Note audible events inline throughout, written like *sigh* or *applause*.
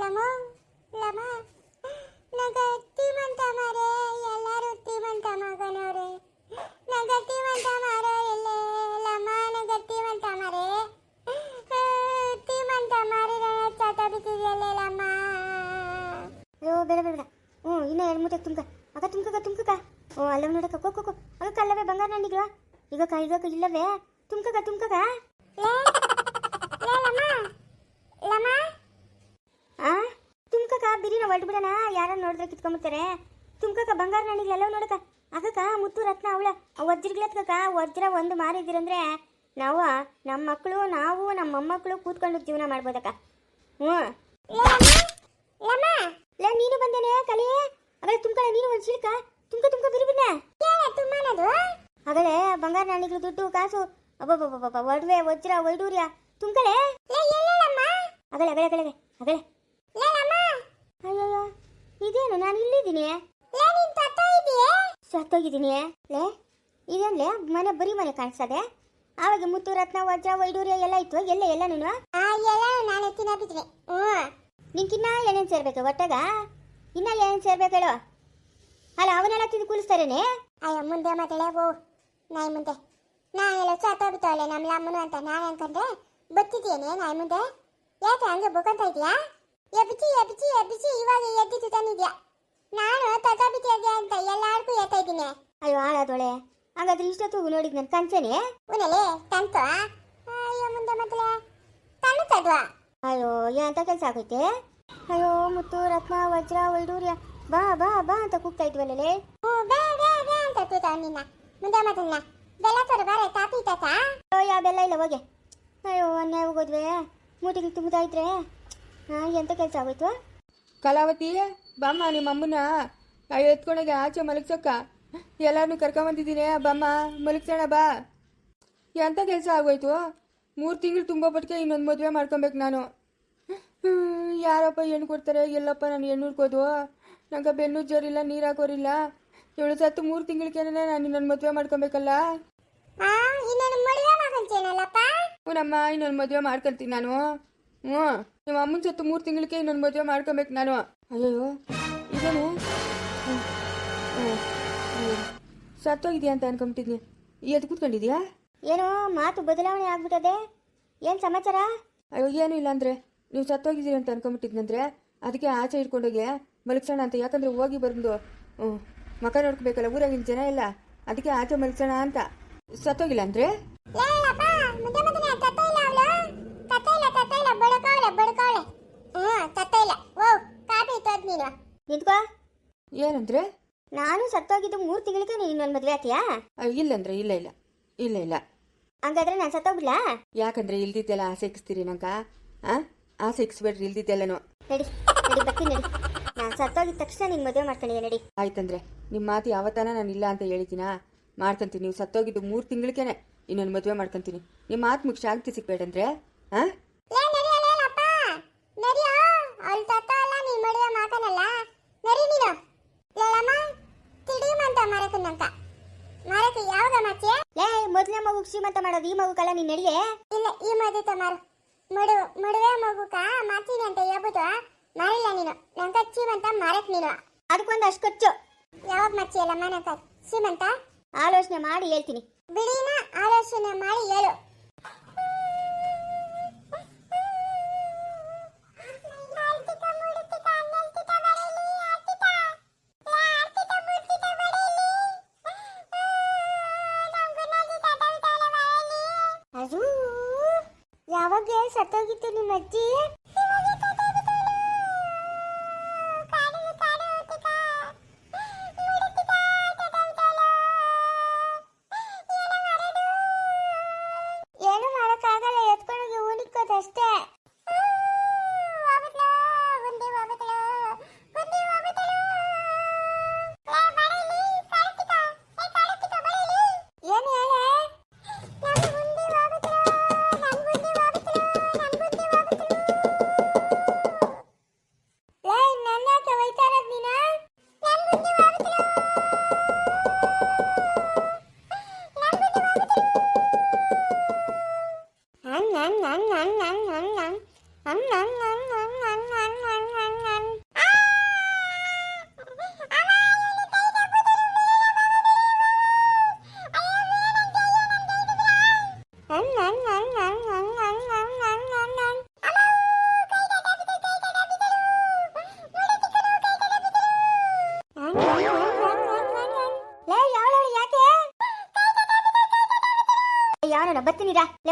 ಲಮ ಲಮ. ನಗ ತೀಮಂತ ಮಾರೆ, ಎಲ್ಲರೂ ತೀಮಂತ ಮಗನವ್ರೆ. ನಗ ತೀಮಂತ ಮಾರ, ಎಲ್ಲೇ, ಲಮ ಮಾರೆ. ಚಟ ಬಿಟ್ಟಿದೆಯಲ್ಲೇ ಲಮ್ಮ ಅಯ್ಯೋ, ಬೇಡ ಬೇಡ ಹ್ಞೂ, ಇನ್ನೂ ಎರಡು ಮೂಟೆ ತುಂಬ್ಕ. ಅಕ್ಕ ತುಂಬ್ಕಕ್ಕ ತುಂಬ್ಕಕ್ಕ ಓ ಅಲ್ಲವ ನೋಡಕ್ಕ, ಕೋ ಕೋ ಅಕ್ಕ, ಅಲ್ಲವೇ ಬಂಗಾರ ನಂಡಿಗ್ರ ಈಗ ಕ, ಈಗ ಇಲ್ಲವೇ? ತುಂಬ್ಕಕ್ಕ ತುಂಬ್ಕಕ್ಕ ಲೇ ಲೇ ಲಮ್ಮ ಲಮ್ಮ ಆ ತುಂಬ್ಕಕ್ಕ ಬಿರಿನ ಹೊರಟು ಬಿಡೋಣ ಯಾರು ನೋಡಿದ್ರೆ ಕಿತ್ಕೊಂಬಿಡ್ತಾರೆ ತುಂಬ್ಕಕ್ಕ, ಬಂಗಾರ ನಂಡಿಗ್ಲ ಎಲ್ಲವ ನೋಡಕ್ಕ. ಅಕ್ಕಕ್ಕ ಮುತ್ತು ರತ್ನ ಅವಳ. ವಜ್ರಗ್ಲತ್ಕಕ್ಕ ವಜ್ರ ಒಂದು ಮಾರಿದಿರಂದ್ರೆ ನಾವು ನಮ್ಮ ಮಕ್ಕಳು ನಾವು ನಮ್ಮ ಮೊಮ್ಮಕ್ಕಳು ಕೂತ್ಕೊಂಡು ಜೀವನ ಮಾಡ್ಬೋದಕ್ಕ. ಹ್ಞೂ. ಲೇ, ನೀನು ಬಂದೇನೆ, ಕಲಿ. ಅದೇ ತುಂಬ್ಕಳ, ನೀನು ಒಂದು ಸಿಲ್ಕ. ತುಂಬ್ಕ ತುಂಬ್ಕ ಬಿರುಬಿನ ಆಗಲೇ ಬಂಗಾರ ನಾಣಿಗಳು ದುಡ್ಡು, ಕಾಸು. ಅಬ್ಬಬ್ಬಬ್ಬಬ್ಬ, ಒಡವೆ, ವಜ್ರ, ವೈಡೂರ್ಯ. ತುಂಬ್ಕಳೆ. ಅಗಳೆ ಅಗಳೆ ಅಗಳೆ ಅಗಳೆ ಅಯ್ಯಯ್ಯೋ ಇದೇನು ನಾನು ಇಲ್ಲಿದ್ದೀನಿ. ನೀನ್ ಸತ್ತೋಗಿದ್ದೀನಿ. ಲೇ ಇದೇನ್ಲೇ ಮನೆ ಬರೀ ಮನೆ ಕಾಣಿಸ್ತದೆ? ಆವಾಗ ಮುತ್ತು ರತ್ನ ವಜ್ರ ವೈಡೂರ್ಯ ಎಲ್ಲ ಇತ್ತು ಎಲ್ಲ ಎಲ್ಲ ನೀನು ಎಲ್ಲ ನಾನು ತಿನ್ನಬಿಟ್ರೆ ಹ್ಞೂ. ನಿನ್ಕಿನ್ನ ಏನೇನು ಸೇರ್ಬೇಕು ಒಟ್ಟಾಗ? ಇನ್ನ ಏನೇನು ಸೇರ್ಬೇಕು ಹೇಳು. ಅಲ್ಲ ಅವನೆಲ್ಲ ತಿಂದು ಕೂಲಿಸ್ತಾರೇನೆ? ಅಯ್ಯ ಮುಂದೆ ಮಾತಾಡೆ ಓ ನಾಯಿ ಮುಂದೆ. ನಾನೆಲ್ಲ ಸತ್ತೋಗ್ಬಿಟ್ಟವಳೆ ನಮ್ಮ ಲಮ್ಮನು ಅಂತ ನಾನು ಅನ್ಕೊಂಡೆ. ಬತ್ತಿದ್ಯೇನೆ ನಾಯಿ ಮುಂದೆ? ಯಾಕೆ ಹಂಗೆ ಬುಕ್ಕಂತ ಇದೆಯಾ? ಎಬ್ಬಿಸಿ ಎಬ್ಬಿಸಿ ಎಬ್ಬಿಸಿ ಇವಾಗ ಎದ್ದಿದ್ದು ತಂದಿದ್ಯಾ? ನಾನು ತಗೋಬಿಟ್ಟಿದ್ದೆ ಅಂತ ಎಲ್ಲಾರ್ಗೂ ಹೇಳ್ತಾ ಇದ್ದೀನಿ. ಅಯ್ಯೋ ಆಳದೊಳೆ ಹಾಗಾದ್ರೆ ಇಷ್ಟೊತ್ತು ನೋಡಿದ್ ನನ್ ಕಂಚನೆ? ಉನಲೆ ತಂತು ಅಯ್ಯೋ ಮುಂದೆ ಮೊದಲೇ ತಣ್ಣು ತದ್ವಾ ಅಯ್ಯೋ ಎಂತ ಕೆಲಸ ಆಗೈತೆ ಅಯ್ಯೋ ಮುತ್ತು ರತ್ನ ವಜ್ರ ವೈಡೂರ್ಯ. ಬಾ ಬಾ ಬಾ ಅಂತ ಕೂಗ್ತಾ ಇದ್ವಲ್ಲೇ ಹ್ಞೂ ಬೇ ಬೇ ಬೇ ಅಂತ ತೂತಾವ ನಿನ್ನ. ಮುಂದೆ ಮೊದಲನ್ನ ಬೆಲ್ಲ ತೊಡ ಬಾರೆ ಕಾಪಿ ತಾತ. ಅಯ್ಯೋ ಯಾವೆಲ್ಲ ಇಲ್ಲ ಹೋಗೆ. ಅಯ್ಯೋ ಅನ್ಯಾಯ ಹೋಗೋದ್ವೆ. ಮೂಟಿಗೆ ತುಂಬ್ತಾ ಇದ್ರೆ. ಹಾಂ ಎಂತ ಕೆಲಸ ಆಗೋಯ್ತು? ಕಲಾವತಿ ಬಾಮ್ಮ ನಿಮ್ಮ ಅಮ್ಮನ ಎತ್ಕೊಂಡೋಗಿ ಆಚೆ ಮಲಗ್ಸೋಕ್ಕ. ಎಲ್ಲಾರನ್ನೂ ಕರ್ಕೊಂಬಂದಿದ್ದೀನಿ ಬಾಮ್ಮ ಮಲಗ್ಸೋಣ ಬಾ. ಎಂಥ ಕೆಲಸ ಆಗೋಯ್ತು? ಮೂರು ತಿಂಗಳು ತುಂಬ ಪಟ್ಕೆ ಇನ್ನೊಂದು ಮದುವೆ ಮಾಡ್ಕೊಬೇಕು ನಾನು. ಯಾರಪ್ಪ ಹೆಣ್ಣು ಕೊಡ್ತಾರೆ? ಎಲ್ಲಪ್ಪ ನಾನು ಹೆಣ್ಣು ಹುಡ್ಕೋದು ನಂಗೆ ಬೆನ್ನು ಜೋರಿಲ್ಲ ನೀರು ಹಾಕೋರಿಲ್ಲ ಇವಳು ಸತ್ತು ಮೂರು ತಿಂಗಳಿಗೇನೆ ನಾನು ಇನ್ನೊಂದು ಮದುವೆ ಮಾಡ್ಕೊಬೇಕಲ್ಲ? ಮಾಡ್ಕೊಂತೇನಲ್ಲಪ್ಪ? ಹ್ಞೂನಮ್ಮ ಇನ್ನೊಂದು ಮದುವೆ ಮಾಡ್ಕೊಂತೀನಿ ನಾನು. ಹ್ಞೂ. ನಿಮ್ಮ ಅಮ್ಮನ ಸತ್ತು ಮೂರು ತಿಂಗಳಿಗೆ ಇನ್ನೊಂದು ಮದುವೆ ಮಾಡ್ಕೊಬೇಕು ನಾನು. ಅಯ್ಯೋ ಇದೇನು ಸತ್ತೋಗಿದ್ಯಾ ಅಂತ ಅನ್ಕೊಂಬಿಟ್ಟಿದ್ನಿ. ಎದ್ದು ಕೂತ್ಕೊಂಡಿದ್ಯಾ? ಏನೋ ಮಾತು ಬದಲಾವಣೆ ಆಗ್ಬಿಟ್ಟದೆ. ಏನು ಸಮಾಚಾರ? ಅಯ್ಯೋ ಏನೂ ಇಲ್ಲ ಅಂದರೆ. ನೀವು ಸತ್ತೋಗಿದ್ದೀರಿ ಅಂತ ಅನ್ಕೊಂಬಿಟ್ಟಿದ್ನಂದ್ರೆ ಅದಕ್ಕೆ ಆಚೆ ಇಟ್ಕೊಂಡೋಗಿ ಮಲಗ್ಸೋಣ ಅಂತ. ಯಾಕಂದ್ರೆ ಹೋಗಿ ಬಂದು ಹ್ಞೂ ಮಕ ನೋಡ್ಕೋಬೇಕಲ್ಲ ಊರಾಗಿನ ಜನ ಇಲ್ಲ ಅದಕ್ಕೆ ಆಚೆ ಮಲಗ್ಸೋಣ ಅಂತ. ಸತ್ತೋಗಿಲ್ಲ ಅಂದರೆ ಲೇ ಲಪ್ಪ ಮುಂದೆ ಮೊದಲೇ ತತ್ತ ಇಲ್ಲ ಅವಳು ತತ್ತ ಇಲ್ಲ ತತ್ತ ಇಲ್ಲ ಬಡಕವಳೆ ಬಡಕವಳೆ ಹ್ಞೂ ತತ್ತ ಇಲ್ಲ ಓ ಕಾಪಿ ತೊದ್ ನೀನು ನಿಂತ್ಕೋ ಏನಂದ್ರೆ? ನಾನು ಸತ್ತೋಗಿದ್ದು ಮೂರು ತಿಂಗಳಿಗೆ ನೀನು ಇನ್ನೊಂದು ಮದುವೆ ಆತೀಯಾ? ಇಲ್ಲಂದ್ರೆ ಇಲ್ಲ ಇಲ್ಲ ಇಲ್ಲ ಇಲ್ಲ. ಹಂಗಾದ್ರೆ ನಾನು ಸತ್ತೋಗ್ಬಿಡ್ಲಾ? ಯಾಕಂದ್ರೆ ಇಲ್ದಿದ್ದೆಲ್ಲ ಆಸೆ ಇಕ್ಸ್ತೀರಿ ನಂಗ? ಆ? ಆಸೆ ಇಕ್ಸ್ಬೇಡ್ರಿ ಇಲ್ದಿದ್ದೆಲ್ಲನು. ನಡಿ ನಡಿ ಬರ್ತೀನಿ ನಡಿ. ನಾನು ಸತ್ತೋಗಿದ ತಕ್ಷಣ ನಿನ್ನ ಮದುವೆ ಮಾಡ್ಕೊಂಡಿದ್ದೆ ನಡಿ. ಆಯ್ತಂದ್ರೆ ನಿಮ್ಮ ಮಾತು ಯಾವತ್ತಾನ ನಾನು ಇಲ್ಲ ಅಂತ ಹೇಳಿದ್ದೀನಾ? ಮಾಡ್ಕೊಂತೀನಿ ನೀವು ಸತ್ತೋಗಿದ್ದು ಮೂರು ತಿಂಗಳಿಗೇನೆ. ಇನ್ನೊಂದು ಮದುವೆ ಮಾಡ್ಕೊಂತೀನಿ. ನಿಮ್ಮ ಮಾತು ಮುಗಿ ಶಾಂತಿ ಸಿಕ್ಬೇಡಂದ್ರೆ ಹಾ ನಡಿಯೋ ಅವಳು ತತ್ತ ಅಲ್ಲ ನೀನ್ ಮದುವೆ ಮಾಕನಲ್ಲ ನಡಿ ನೀನು ಲೇಳಮ್ಮ ತಿಡೀಮಂತ ಮರಕನ್ನಂತ ಮರಕ ಯಾವಾಗ ಮಾಡ್ತೀಯ ಲೇ ಮೊದಲನೇ ಮಗು ಶ್ರೀಮಂತ ಮಾಡೋದು ಈ ಮಗುಕಲ್ಲ ನಿನ್ನ ನಡಿಯೇ? ಇಲ್ಲ ಈ ಮದುವೆ ತಮಾರು ಮಡು ಮಡುವೆ ಮಗುಕ ಮಾತೀನಿ ಅಂತ ಹೇಳ್ಬಿಟ್ಟು ಮಾಡಿಲ್ಲ ನೀನು. ನಂತ ಶ್ರೀಮಂತ ಮಾರಕ್ ನೀನು. ಅದಕ್ಕೊಂದು ಅಷ್ಟು ಖರ್ಚು ಯಾವಾಗ ಮಚ್ಚಿಯಲ್ಲಮ್ಮ ನಂಗೆ ಶ್ರೀಮಂತ? ಆಲೋಚನೆ ಮಾಡಿ ಹೇಳ್ತೀನಿ. ಬಿಡಿನ ಆಲೋಚನೆ ಮಾಡಿ ಹೇಳು.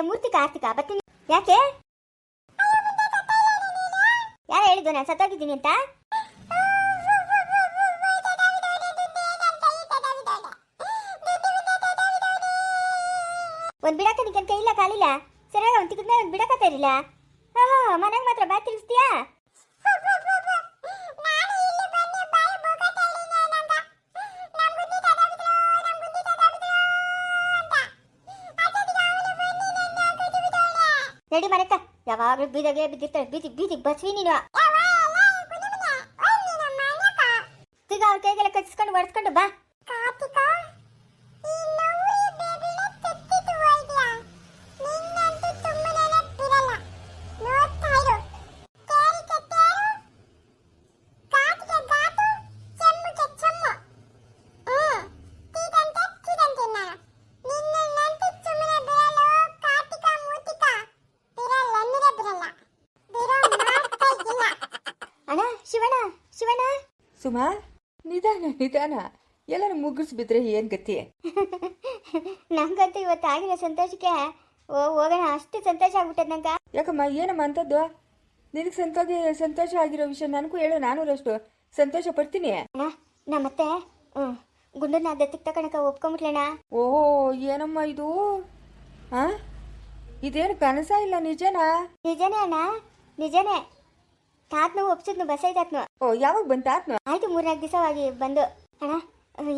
ಇಲ್ಲ ಮೂರ್ತಿಕ ಆರ್ತಿಕ ಬರ್ತೀನಿ. ಯಾಕೆ? ಯಾರು ಹೇಳಿದ್ದು? ನಾನು ಸತ್ತೋಗಿದ್ದೀನಿ ಅಂತ? ಒಂದ್ ಬಿಡಕ ನಿನ್ ಕೈ ಇಲ್ಲ ಕಾಲಿಲ್ಲ? ಸರಿಯಾಗಿ ಒಂದ್ ತಿಕ್ಕದ ಒಂದ್ ಬಿಡಕ ಇರಲಿಲ್ಲ ಮಾತ್ರ ಬಾ ತಿರ್ಸ್ತೀಯಾ ನಡಿ ಮನೆಕ ಯಾವಾಗಲೂ ಬೀದಿಗೆ ಬಿದ್ದಿರ್ತಾಳೆ. ಬೀದಿ ಬೀದಿ ಬಸ್ವಿ ನೀನು. ತಿರ್ಗಾ ಅವ್ರ ಕೈಗೆಲ್ಲ ಕಚ್ಚಿಸ್ಕೊಂಡು ಒಡ್ಸ್ಕೊಂಡು ಬಾ. ಸುಮಾ ನಿಧಾನ ನಿಧಾನ. ಎಲ್ಲರೂ ಮುಗಿಸ್ಬಿದ್ರೆ ಏನು ಗತಿ? *laughs* ನಂಗಂತೂ ಇವತ್ತು ಆಗಿರೋ ಸಂತೋಷಕ್ಕೆ ಓ ಹೋಗೋಣ. ಅಷ್ಟು ಸಂತೋಷ ಆಗ್ಬಿಟ್ಟದ ನಂಗ. ಯಾಕಮ್ಮ ಏನಮ್ಮ ಅಂತದ್ದು? ನಿನಗೆ ಸಂತೋಷ ಸಂತೋಷ ಆಗಿರೋ ವಿಷಯ ನನಗೂ ಹೇಳು. ನಾನು ಅಷ್ಟು ಸಂತೋಷ ಪಡ್ತೀನಿ. ನಮ್ಮತ್ತೆ ಗುಂಡನ್ನ ದತ್ತಿಗೆ ತಕೊಳಕ ಒಪ್ಕೊಂಬಿಟ್ಲಣ್ಣ. ಓ ಏನಮ್ಮ ಇದು? ಆ? ಇದೇನು ಕನಸ ಇಲ್ಲ ನಿಜನಾ? ನಿಜನೇ ಅಣ್ಣ ನಿಜನೇ. ತಾತ್ನು ಒಪ್ಸಿದ್ನು ಬಸೈತಾತ್ನು ಓ ಯಾವಾಗ ಬಂತ ಆತ್ಮ ಆಯ್ತು ಮೂರ್ನಾಲ್ಕು ದಿವಸವಾಗಿ ಬಂದು. ಅಣ್ಣ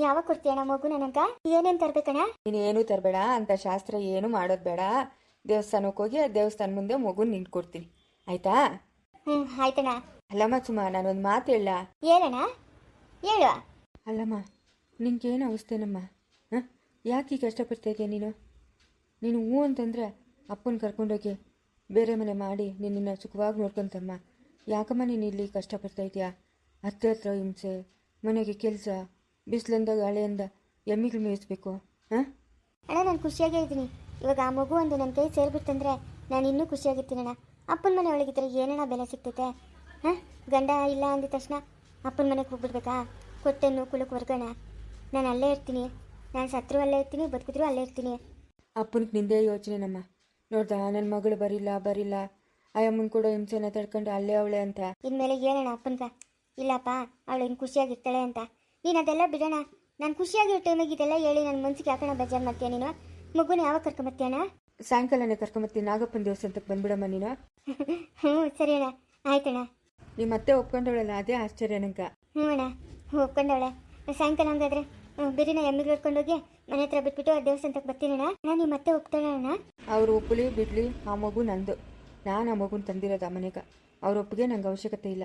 ಯಾವಾಗ ಕೊಡ್ತೀಯ ಅಣ್ಣ ಮಗು ನನಗ ಏನೇನ್ ತರ್ಬೇಕಣ್ಣ? ನೀನೇನು ತರಬೇಡ ಅಂತ ಶಾಸ್ತ್ರ ಏನು ಮಾಡೋದು ಬೇಡ. ದೇವಸ್ಥಾನಕ್ಕೆ ಹೋಗಿ ಆ ದೇವಸ್ಥಾನ ಮುಂದೆ ಮಗು ನಿಂತು ಕೊಡ್ತೀನಿ ಆಯ್ತಾ? ಹ್ಮ್ ಆಯ್ತಣ್ಣ. ಅಲ್ಲಮ್ಮ ಸುಮ್ಮ ನಾನೊಂದು ಮಾತು ಹೇಳ. ಹೇಳಣ್ಣ? ಹೇಳು. ಅಲ್ಲಮ್ಮ ನಿನ್ಗೇನು ಅವಸ್ಥೆನಮ್ಮ? ಹಾಂ? ಯಾಕೆ ಕಷ್ಟಪಡ್ತಾ ಇದೆಯಾ ನೀನು? ನೀನು ಹ್ಞೂ ಅಂತಂದರೆ ಅಪ್ಪನ ಕರ್ಕೊಂಡೋಗಿ ಬೇರೆ ಮನೆ ಮಾಡಿ ನಿನ್ನನ್ನು ಸುಖವಾಗಿ ನೋಡ್ಕೊಂತಮ್ಮ. ಯಾಕಮ್ಮ ನೀನು ಇಲ್ಲಿ ಕಷ್ಟಪಡ್ತಾ ಇದೆಯಾ ಹತ್ರ ಹತ್ರ ಹಿಂಸೆ ಮನೆಗೆ ಕೆಲಸ ಬಿಸಿಲಿಂದ ಗಾಳಿಯಿಂದ ಎಮ್ಮಿಗಳು ಮೇಯಿಸ್ಬೇಕು ಹಾಂ? ಅಣ್ಣ ನಾನು ಖುಷಿಯಾಗೇ ಇದ್ದೀನಿ ಇವಾಗ ಆ ಮಗು ಒಂದು ನನ್ನ ಕೈ ಸೇರಿಬಿಡ್ತಂದ್ರೆ ನಾನು ಇನ್ನೂ ಖುಷಿಯಾಗಿರ್ತೀನಣ್ಣ ಅಪ್ಪನ ಮನೆ ಒಳಗಿದ್ರೆ ಏನೇನೋ ಬೆಲೆ ಸಿಗ್ತೈತೆ ಹಾಂ? ಗಂಡ ಇಲ್ಲ ಅಂದ ತಕ್ಷಣ ಅಪ್ಪನ ಮನೆಗೆ ಹೋಗ್ಬಿಡ್ಬೇಕಾ? ಕೊಟ್ಟೆನ್ನು ಕುಲಕ್ಕೆ ವರ್ಗಣ ನಾನು ಅಲ್ಲೇ ಇರ್ತೀನಿ. ನಾನು ಸತ್ರು ಅಲ್ಲೇ ಇರ್ತೀನಿ ಬದುಕಿದ್ರು ಅಲ್ಲೇ ಇರ್ತೀನಿ. ಅಪ್ಪನಿಗೆ ನಿಂದೇ ಯೋಚನೆ ನಮ್ಮ ನೋಡ್ದಾ ನನ್ನ ಮಗಳು ಬರಿಲ್ಲ ಬರಿಲ್ಲ. ಅಯ್ಯಮ್ಮನ ಕೂಡ ಹಿಂಸೆನ ತಡ್ಕೊಂಡು ಅಲ್ಲೇ ಅವಳೆ ಅಂತ. ಇನ್ಮೇಲೆ ಹೇಳೋಣ ಅಪ್ಪನ್ಗ. ಇಲ್ಲಪ್ಪ ಅವಳು ಖುಷಿಯಾಗಿ ಖುಷಿಯಾಗಿರ್ತಾಳೆ ಅಂತ. ನೀನು ಅದೆಲ್ಲ ಬಿಡೋಣ. ನಾನು ಖುಷಿಯಾಗಿರೋ ಟೈಮಿಗೆ ಇದೆಲ್ಲ ಹೇಳಿ ನನ್ನ ಮನ್ಸಿಗೆ ಯಾಕಣ ಬಜಾರ್ ಮತ್ತೆ ನೀನು? ಮಗುನ ಯಾವಾಗ ಕರ್ಕೊಂಬರ್ತೀಯಣ ಸಾಯಂಕಾಲನೇ ಕರ್ಕೊಂಬತ್ತೀನಿ. ನಾಗಪ್ಪನ ದೇವಸ್ಥಾನಕ್ಕೆ ಬಂದ್ಬಿಡಮ್ಮ ನೀನು. ಹ್ಞೂ ಸರಿ ಅಣ್ಣ. ಆಯ್ತಣ್ಣ. ನೀ ಮತ್ತೆ ಒಪ್ಕೊಂಡವಳಲ್ಲ ಅದೇ ಆಶ್ಚರ್ಯ ನಂಗೆ. ಹ್ಞೂ ಅಣ್ಣ. ಒಪ್ಕೊಂಡವಳೆ. ಸಾಯಂಕಾಲ ಹಂಗಾದ್ರೆ ಹ್ಞೂ ಬಿರಿನ ಎಮ್ಮಿಗೆ ಹೊಡ್ಕೊಂಡೋಗಿ ಮನೆ ಹತ್ರ ಬಿಟ್ಬಿಟ್ಟು ಆ ದೇವಸ್ಥಾನಕ್ಕೆ ಬರ್ತೀನಣ್ಣ. ನಾನು ನೀ ಮತ್ತೆ ಒಪ್ತಾಳೆ ಅಣ್ಣ ಅವ್ರು ಒಪ್ಪಲಿ ಬಿಡ್ಲಿ ಆ ಮಗು ನಂದು. ನಾನು ಆ ಮಗುನ ತಂದಿರೋದು ಆ ಮನೆಗೆ ಅವ್ರ ಒಪ್ಪಿಗೆ ನಂಗೆ ಅವಶ್ಯಕತೆ ಇಲ್ಲ.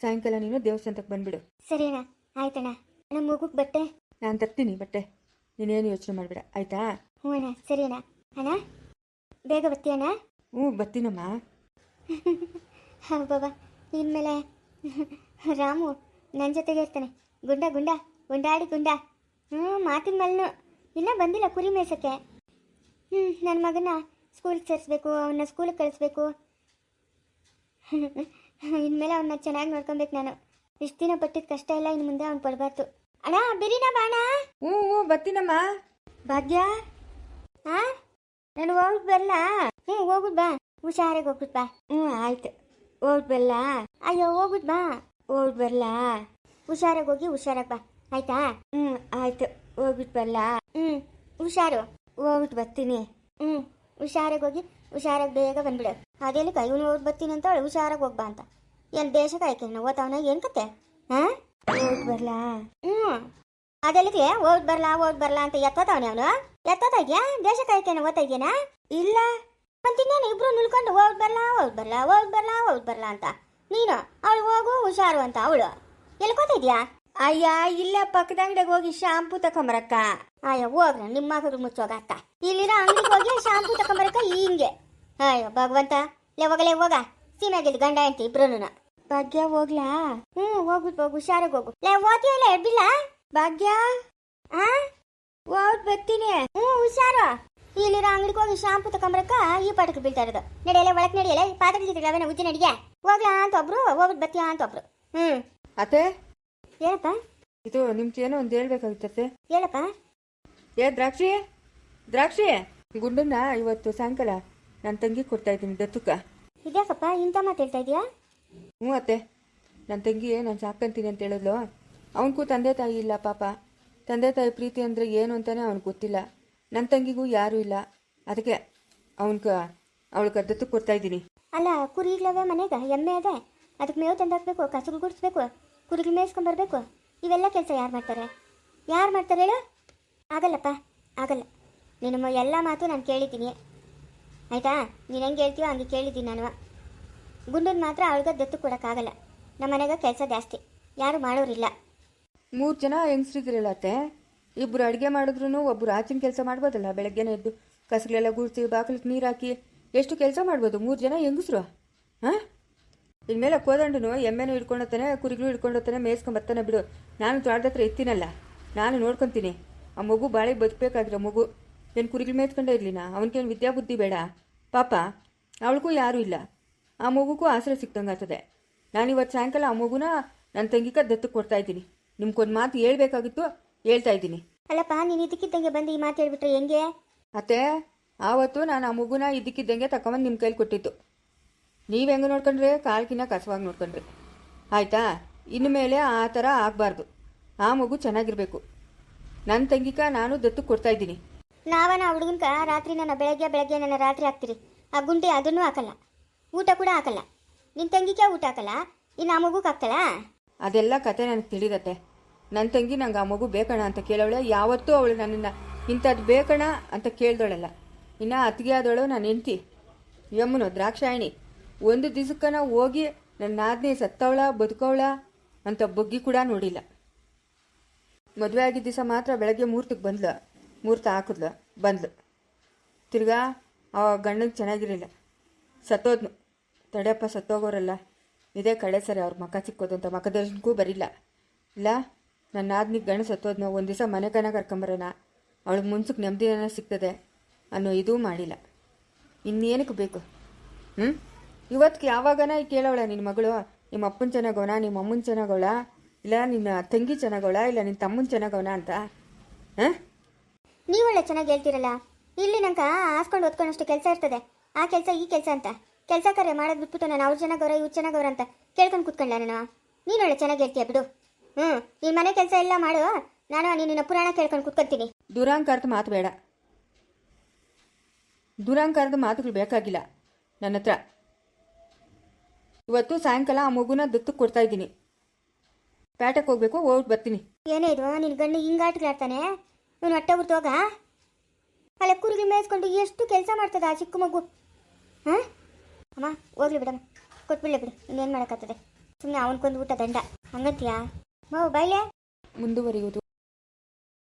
ಸಾಯಂಕಾಲ ನೀನು ದೇವಸ್ಥಾನಕ್ಕೆ ಬಂದ್ಬಿಡು. ಸರಿ ಅಣ್ಣ ಆಯ್ತಣ್ಣ. ನಮ್ಮ ಮಗುಗೆ ಬಟ್ಟೆ? ನಾನು ತರ್ತೀನಿ ಬಟ್ಟೆ. ನೀನೇನು ಯೋಚನೆ ಮಾಡಬೇಡ. ಆಯ್ತಾ? ಹ್ಞೂ ಅಣ್ಣ. ಸರಿ ಅಣ್ಣ? ಅಣ್ಣ ಬೇಗ ಬರ್ತೀಯಣ್ಣ? ಹ್ಞೂ ಬರ್ತೀನಮ್ಮ. *laughs* ಹಾಂ ಬಾಬಾ. ಇನ್ಮೇಲೆ *laughs* ರಾಮು ನನ್ನ ಜೊತೆಗೆ ಇರ್ತಾನೆ. ಗುಂಡ ಗುಂಡ. ಗುಂಡಾಡಿ ಗುಂಡ. ಹ್ಞೂ ಮಾತಿನ ಮೇಲೆ ಇನ್ನೂ ಬಂದಿಲ್ಲ ಕುರಿ ಮೇಯ್ಸೋಕ್ಕೆ. ಹ್ಞೂ ನನ್ನ ಮಗನ ಸ್ಕೂಲಿಗೆ ಸೇರಿಸ್ಬೇಕು ಅವನ್ನ ಸ್ಕೂಲಿಗೆ ಕಳಿಸ್ಬೇಕು. *laughs* ಇನ್ಮೇಲೆ ಅವನ್ನ ಚೆನ್ನಾಗಿ ನೋಡ್ಕೊಬೇಕು ನಾನು. ಇಷ್ಟು ದಿನ ಪಟ್ಟಿದ ಕಷ್ಟ ಇಲ್ಲ ಇನ್ನು ಮುಂದೆ ಅವ್ನು ಪಡಬಾರ್ದು ಅಣ್ಣ ಬಿರಿನ ಬಾಣ ಹ್ಞೂ ಹ್ಞೂ ಬರ್ತೀನಮ್ಮ. ಭಾಗ್ಯ? ಹಾ ನಾನು ಹೋಗ್ಬಿಟ್ಟು ಬರಲ್ಲ ಹ್ಞೂ ಹೋಗ್ಬಿಟ್ಟು ಬಾ. ಹುಷಾರಾಗಿ ಹೋಗ್ಬಿಟ್ಟು ಬಾ. ಹ್ಞೂ ಆಯ್ತು. ಹೋಗ್ಬಿಟ್ಟು ಬರಲ್ಲ ಅಯ್ಯೋ ಹೋಗ್ಬಿಟ್ಟು ಬಾ. ಹೋಗ್ಬಿಟ್ಟು ಬರಲ್ಲ ಹುಷಾರಾಗಿ ಹೋಗಿ ಹುಷಾರಾಗಿ ಬಾ. ಆಯ್ತಾ? ಹ್ಞೂ ಆಯ್ತು. ಹೋಗ್ಬಿಟ್ ಬರಲ್ಲ ಹ್ಞೂ ಹುಷಾರು. ಹೋಗ್ಬಿಟ್ಟು ಬರ್ತೀನಿ. ಹ್ಞೂ. ಹುಷಾರಾಗಿ ಹೋಗಿ, ಹುಷಾರಾಗಿ ಬೇಗ ಬಂದ್ಬಿಡ. ಅದೇನು ಕೈ ಹೋಗಿ ಬರ್ತೀನಿ ಅಂತ ಹುಷಾರಾಗಿ ಹೋಗ್ಬಾ ಅಂತ. ಏನು ದೇಶ ಕಾಯ್ಕೆ? ಓದ್ತಾವನ ಏನು ಕತೆ? ಹಾಂ? ಓದ್ ಬರಲಾ? ಹ್ಞೂ ಅದೆಲ್ಲಿಗೆ ಓದ್ ಬರ್ಲಾ ಓದ್ ಬರ್ಲಾ ಅಂತ ಎತ್ತೋತಾವನೆ ಅವನು? ಎತ್ತೋತಾ ದೇಶಕ್ಕೆ ದೇಶ ಕಾಯ್ತೇನೆ ಓದ್ತಾ ಇದ್ಯಾನ ಇಲ್ಲ. ಮತ್ತಿನ್ನೇನು ಇಬ್ರು ನಿಲ್ಕೊಂಡು ಓದ್ ಬರ್ಲಾ ಓದ್ ಬರ್ಲಾ ಓದ್ ಬರ್ಲಾ ಓದ್ ಬರ್ಲಾ ಅಂತ. ನೀನು? ಅವಳು ಹೋಗು, ಹುಷಾರು ಅಂತ. ಅವಳು ಎಲ್ಕೋತಾ ಇದ್ಯಾ? ಅಯ್ಯ, ಇಲ್ಲೇ ಪಕ್ಕದ ಅಂಗಡಿಗೆ ಹೋಗಿ ಶಾಂಪೂ ತಕೊಂಬರಕ್ಕ. ಅಯ್ಯ ಹೋಗ್ರ ನಿಮ್ಮ ಮಗರು ಮುಚ್ಚೋಗತ್ತ ಇಲ್ಲಿರೋ ಅಂಗಡಿಗೆ ಹೋಗಿ ಶಾಂಪೂ ತಕೊಂಬರಕ್ಕ ಹಿಂಗೆ. ಅಯ್ಯೋ, ಭಗವಂತ, ಲೇ, ಹೋಗಲೇ, ಹೋಗ. ಸೀಮೆಗಿಲ್ ಗಂಡ ಹೆಂಡ್ತಿ ಇಬ್ರು ಭಾಗ್ಯ, ಹೋಗ್ಲಾ? ಹ್ಮ್ ಹೋಗ್ಬಿಟ್ಟು ಹೋಗು, ಹುಷಾರಾಗಿ ಹೋಗು. ಲೇ ಓದ್ತೀಯಲ್ಲ ಎಡ್ಬಿಲ್ಲ ಭಾಗ್ಯ? ಹಾ ಹೋಗ್ ಬರ್ತೀನಿ. ಹ್ಮ್ ಹುಷಾರು. ಇಲ್ಲಿರೋ ಅಂಗಡಿಗೆ ಹೋಗಿ ಶಾಂಪು ತಕೊಂಬರಕ್ಕ ಈ ಪಾಠಕ್ಕೆ ಬೀಳ್ತಾ ಇರೋದು. ನಡೆಯಲ್ಲ ಒಳಗೆ ನಡೆಯಲ್ಲ ಪಾತ್ರೆ ಗಿತ್ರೆಗಳವೇನ ಉಜ್ಜಿ ನಡಿಗೆ ಹೋಗ್ಲಾ ಅಂತ ಒಬ್ರು ಹೋಗ್ಬಿಟ್ಟು ಬರ್ತೀಯಾ ಅಂತ ಒಬ್ರು. ಹ್ಮ್ ಅತ್ತೆ? ಹೇಳಪ್ಪ ಇದು ನಿಮ್ಗೆ ಏನೋ ಒಂದು ಹೇಳ್ಬೇಕಾಗಿತ್ತೆ ಹೇಳಪ್ಪ ಏ ದ್ರಾಕ್ಷಿ? ದ್ರಾಕ್ಷಿ? ಗುಂಡನ್ನ ಇವತ್ತು ಸಾಯಂಕಾಲ ನನ್ನ ತಂಗಿ ಕೊಡ್ತಾ ಇದ್ದೀನಿ ದತ್ತುಕ. ಇದ್ಯಾಕಪ್ಪ? ಇಂಥ ಮಾತು ಹೇಳ್ತಾ ಇದೆಯಾ? ಹ್ಞೂ ಅತ್ತೆ. ನನ್ನ ತಂಗಿ ನಾನು ಸಾಕಂತೀನಿ ಅಂತ ಹೇಳಿದ್ಲು. ಅವನಿಗೂ ತಂದೆ ತಾಯಿ ಇಲ್ಲ ಪಾಪ. ತಂದೆ ತಾಯಿ ಪ್ರೀತಿ ಅಂದರೆ ಏನು ಅಂತಾನೆ ಅವ್ನಿಗೆ ಗೊತ್ತಿಲ್ಲ. ನನ್ನ ತಂಗಿಗೂ ಯಾರೂ ಇಲ್ಲ. ಅದಕ್ಕೆ ಅವನ್ಕ ಅವಳಿಗೆ ದತ್ತು ಕೊಡ್ತಾ ಇದ್ದೀನಿ. ಅಲ್ಲ ಇಲ್ಲವೇ ಮನೆಗೆ ಎಮ್ಮೆ ಅದೇ. ಅದಕ್ಕೆ ಮೇವು ತಂದಾಕ್ಬೇಕು ಕಸಗು ಗುಡಿಸ್ಬೇಕು. ಕುರಿಗಳು ಮೇಯಿಸ್ಕೊಂಬರ್ಬೇಕು ಇವೆಲ್ಲ ಕೆಲಸ ಯಾರು ಮಾಡ್ತಾರೆ? ಯಾರು ಮಾಡ್ತಾರೆ ಹೇಳು? ಆಗಲ್ಲಪ್ಪ, ಆಗಲ್ಲ. ನಿನ್ನ ಎಲ್ಲ ಮಾತು ನಾನು ಕೇಳಿದ್ದೀನಿ. ಆಯಿತಾ? ನೀನು ಹೆಂಗೆ ಹೇಳ್ತೀಯೋ ಹಂಗೆ ಕೇಳಿದ್ದೀನಿ ನಾನು. ಗುಂಡನ್ ಮಾತ್ರ ಅವಳಿಗೆ ದತ್ತು ಕೊಡೋಕ್ಕಾಗಲ್ಲ. ನಮ್ಮ ಮನೆಗೆ ಕೆಲಸ ಜಾಸ್ತಿ. ಯಾರು ಮಾಡೋರಿಲ್ಲ. ಮೂರು ಜನ ಹೆಂಗಸ್ರಿದ್ರಲ್ಲ ಅತ್ತೆ? ಇಬ್ಬರು ಅಡುಗೆ ಮಾಡಿದ್ರು ಒಬ್ಬರು ಆಚಿನ ಕೆಲಸ ಮಾಡ್ಬೋದಲ್ಲ ಬೆಳಗ್ಗೆನೇ ಎದ್ದು? ಕಸಗಳೆಲ್ಲ ಗುಡಿಸಿ ಬಾಗಿಲಿಗೆ ನೀರು ಹಾಕಿ. ಎಷ್ಟು ಕೆಲಸ ಮಾಡ್ಬೋದು ಮೂರು ಜನ ಹೆಂಗಸ್ರು? ಹಾಂ? ಇನ್ಮೇಲೆ ಕೋದಂಡನು ಎಮ್ಮೆನೂ ಹಿಡ್ಕೊಂಡೋಗ್ತಾನೆ ಕುರಿಗಳು ಹಿಡ್ಕೊಂಡೋಗ್ತಾನೆ ಮೇಯ್ಸ್ಕೊಂಬರ್ತಾನೆ ಬಿಡು. ನಾನು ತೋಟದ ಹತ್ರ ಎತ್ತೀನಲ್ಲ. ನಾನು ನೋಡ್ಕೊತೀನಿ. ಆ ಮಗು ಬಾಳೆ ಬದುಕಬೇಕಾದ್ರೆ ಮಗು. ಏನು ಕುರಿಗಳು ಮೇಯ್ಸ್ಕೊಂಡೇ ಇರಲಿನ? ಅವನಿಗೇನು ವಿದ್ಯಾಬುದ್ಧಿ ಬೇಡ? ಪಾಪ ಅವಳಿಗೂ ಯಾರೂ ಇಲ್ಲ. ಆ ಮಗುಗೂ ಆಸರೆ ಸಿಕ್ತಂಗೆ ಆಗ್ತದೆ. ನಾನು ಇವತ್ತು ಸಾಯಂಕಾಲ ಆ ಮಗುನ ನನ್ನ ತಂಗಿಕ ದತ್ತು ಕೊಡ್ತಾ ಇದ್ದೀನಿ. ನಿಮ್ಗೊಂದು ಮಾತು ಹೇಳ್ಬೇಕಾಗಿತ್ತು ಹೇಳ್ತಾ ಇದ್ದೀನಿ. ಅಲ್ಲಪ್ಪ ನೀನು ಇದಕ್ಕಿದ್ದಂಗೆ ಬಂದು ಈ ಮಾತು ಹೇಳ್ಬಿಟ್ರೆ ಹೆಂಗೆ? ಅತ್ತೆ ಆವತ್ತು ನಾನು ಆ ಮಗುನ ಇದಕ್ಕಿದ್ದಂಗೆ ತಗೊಂಬಂದು ನಿಮ್ಮ ಕೈಲಿ ಕೊಟ್ಟಿತ್ತು ನೀವು ಹೆಂಗೆ ನೋಡ್ಕೊಂಡ್ರೆ? ಕಾಲ್ಕಿನ ಕಸವಾಗಿ ನೋಡ್ಕೊಂಡ್ರಿ. ಆಯಿತಾ? ಇನ್ನು ಮೇಲೆ ಆ ಥರ ಆಗಬಾರ್ದು. ಆ ಮಗು ಚೆನ್ನಾಗಿರಬೇಕು. ನನ್ನ ತಂಗಿಕ ನಾನು ದತ್ತು ಕೊಡ್ತಾ ಇದ್ದೀನಿ. ನಾವನ ಹುಡುಗನ್ಕ ರಾತ್ರಿ ನನ್ನ ಬೆಳಗ್ಗೆ ಬೆಳಗ್ಗೆ ನನ್ನ ರಾತ್ರಿ ಹಾಕ್ತೀರಿ. ಆ ಗುಂಡಿ ಅದನ್ನು ಹಾಕಲ್ಲ. ಊಟ ಕೂಡ ಹಾಕಲ್ಲ. ನಿನ್ನ ತಂಗಿಕ ಊಟ ಹಾಕಲ್ಲ? ಇನ್ನು ಆ ಮಗುಗೆ ಹಾಕ್ತಲ್ಲ ಅದೆಲ್ಲ ಕತೆ ನನಗೆ ತಿಳಿದತ್ತೆ. ನನ್ನ ತಂಗಿ ನಂಗೆ ಆ ಮಗು ಬೇಕಣ ಅಂತ ಕೇಳೋಳೆ ಯಾವತ್ತೂ ಅವಳು ನನ್ನನ್ನು ಇಂಥದ್ದು ಬೇಕಣ ಅಂತ ಕೇಳ್ದೋಳಲ್ಲ. ಇನ್ನು ಅತ್ತಿಗೆ ಆದವಳು ನಾನು ಹೆಂಡ್ತಿ. ಯಮ್ಮನು ದ್ರಾಕ್ಷಾಯಣಿ. ಒಂದು ದಿವಸಕ್ಕನ ಹೋಗಿ ನನ್ನ ನಾದ್ನಿ ಸತ್ತವಳ, ಬದುಕವಳ ಅಂತ ಬಗ್ಗಿ ಕೂಡ ನೋಡಿಲ್ಲ. ಮದುವೆ ಆಗಿದ್ದ ದಿವಸ ಮಾತ್ರ ಬೆಳಗ್ಗೆ ಮುಹೂರ್ತಕ್ಕೆ ಬಂದ್ಲು. ಮೂರ್ತ ಹಾಕಿದ್ಲು, ಬಂದ್ಲು. ತಿರ್ಗಾ ಆ ಗಂಡಂಗೆ ಚೆನ್ನಾಗಿರಲಿಲ್ಲ. ಸತ್ತೋದ್ನು. ತಡೆಯಪ್ಪ, ಸತ್ತೋಗೋರಲ್ಲ. ಇದೇ ಕಡೆ ಸರಿ, ಅವ್ರ ಮಕ್ಕ ಸಿಕ್ಕೋದು ಅಂತ ಮಕ್ಕ ದರ್ಶನಕ್ಕೂ ಬರಿಲ್ಲ. ಇಲ್ಲ ನನ್ನ ಆದ್ನಿಗೆ ಗಂಡ ಸತ್ತೋದ್ನು, ಒಂದು ದಿವಸ ಮನೆ ಕನ ಕರ್ಕೊಂಬರೋಣ. ಅವಳಿಗೆ ಮುನ್ಸಕ್ಕೆ ನೆಮ್ಮದಿನ ಸಿಗ್ತದೆ ಅನ್ನೋ ಇದೂ ಮಾಡಿಲ್ಲ. ಇನ್ನೇನಕ್ಕೆ ಬೇಕು? ಹ್ಞೂ ಇವತ್ತಿಗೆ ಯಾವಾಗನ ಕೇಳೋಳ ನಿನ್ನ ಮಗಳು? ನಿಮ್ಮ ಅಪ್ಪನ ಚೆನ್ನಾಗವನ ನಿಮ್ಮ ಅಮ್ಮನ ಚೆನ್ನಾಗವಳ? ಇಲ್ಲ ನಿನ್ನ ತಂಗಿ ಚೆನ್ನಾಗವಳ ಇಲ್ಲ ನಿನ್ನ ತಮ್ಮನ ಚೆನ್ನಾಗವನ ಅಂತ? ಹಾಂ? ನೀವು ಒಳ್ಳೆ ಚೆನ್ನಾಗಿ ಹೇಳ್ತಿರಲ್ಲ. ಇಲ್ಲಿ ನಂಗೆ ಹಾಸ್ಕೊಂಡು ಓದ್ಕೊಂಡಷ್ಟು ಕೆಲಸ ಇರ್ತದೆ. ಆ ಕೆಲಸ ಈ ಕೆಲಸ ಅಂತ. ಕೆಲಸ ಕಾರ್ಯ ಮಾಡೋದು ಬಿಟ್ಬಿಟ್ಟು ನಾನು ಅವ್ರು ಚೆನ್ನಾಗವ್ರ ಇವ್ರು ಚೆನ್ನಾಗವ್ರ ಅಂತ ಕೇಳ್ಕೊಂಡು ಕೂತ್ಕೊಂಡ ನಾನು? ನೀನು ಒಳ್ಳೆ ಚೆನ್ನಾಗಿ ಹೇಳ್ತೀಯ ಬಿಡು. ಹ್ಞೂ ನೀನು ಮನೆ ಕೆಲಸ ಎಲ್ಲ ಮಾಡು. ನಾನು ನೀನು ನಿನ್ನ ಪುರಾಣ ಕೇಳ್ಕೊಂಡು ಕೂತ್ಕೊತೀನಿ. ದುರಾಂಕಾರದ ಮಾತು ಬೇಡ. ದುರಾಂಕಾರದ ಮಾತುಗಳು ಬೇಕಾಗಿಲ್ಲ. ನನ್ನ ಹತ್ರ ಇವತ್ತು ಸಾಯಂಕಾಲ ಆ ಮಗುನ ದತ್ತು ಕೊಡ್ತಾ ಇದ್ದೀನಿ. ಪೇಟೆಗೆ ಹೋಗ್ಬೇಕು ಹೋಗಿ ಬರ್ತೀನಿ. ಏನೇ ಇದು ನಿನ್ನ ಗಂಡು ಹಿಂಗಾಟ್ಗಳಾಡ್ತಾನೆ ಇವನು ಹೊಟ್ಟೆ ಹುರ್ತೋಗ ಅಲ್ಲ ಕುರುಗಿ ಮೇಯಿಸ್ಕೊಂಡು ಎಷ್ಟು ಕೆಲಸ ಮಾಡ್ತದೆ ಆ ಚಿಕ್ಕ ಮಗು? ಹಾಂ? ಅಮ್ಮ ಹೋಗ್ಲಿ ಬಿಡಮ್ಮ. ಕೊಟ್ಬಿಡ್ಲಿ ಬಿಡು ಇನ್ನೇನು ಮಾಡೋಕ್ಕಾಗ್ತದೆ. ಸುಮ್ಮನೆ ಅವನ್ಕೊಂದು ಊಟ ದಂಡ. ಹಂಗಂತೀಯಾ? ಮಾವು ಬಾಯ್ಲೆ? ಮುಂದುವರಿಯುವುದು.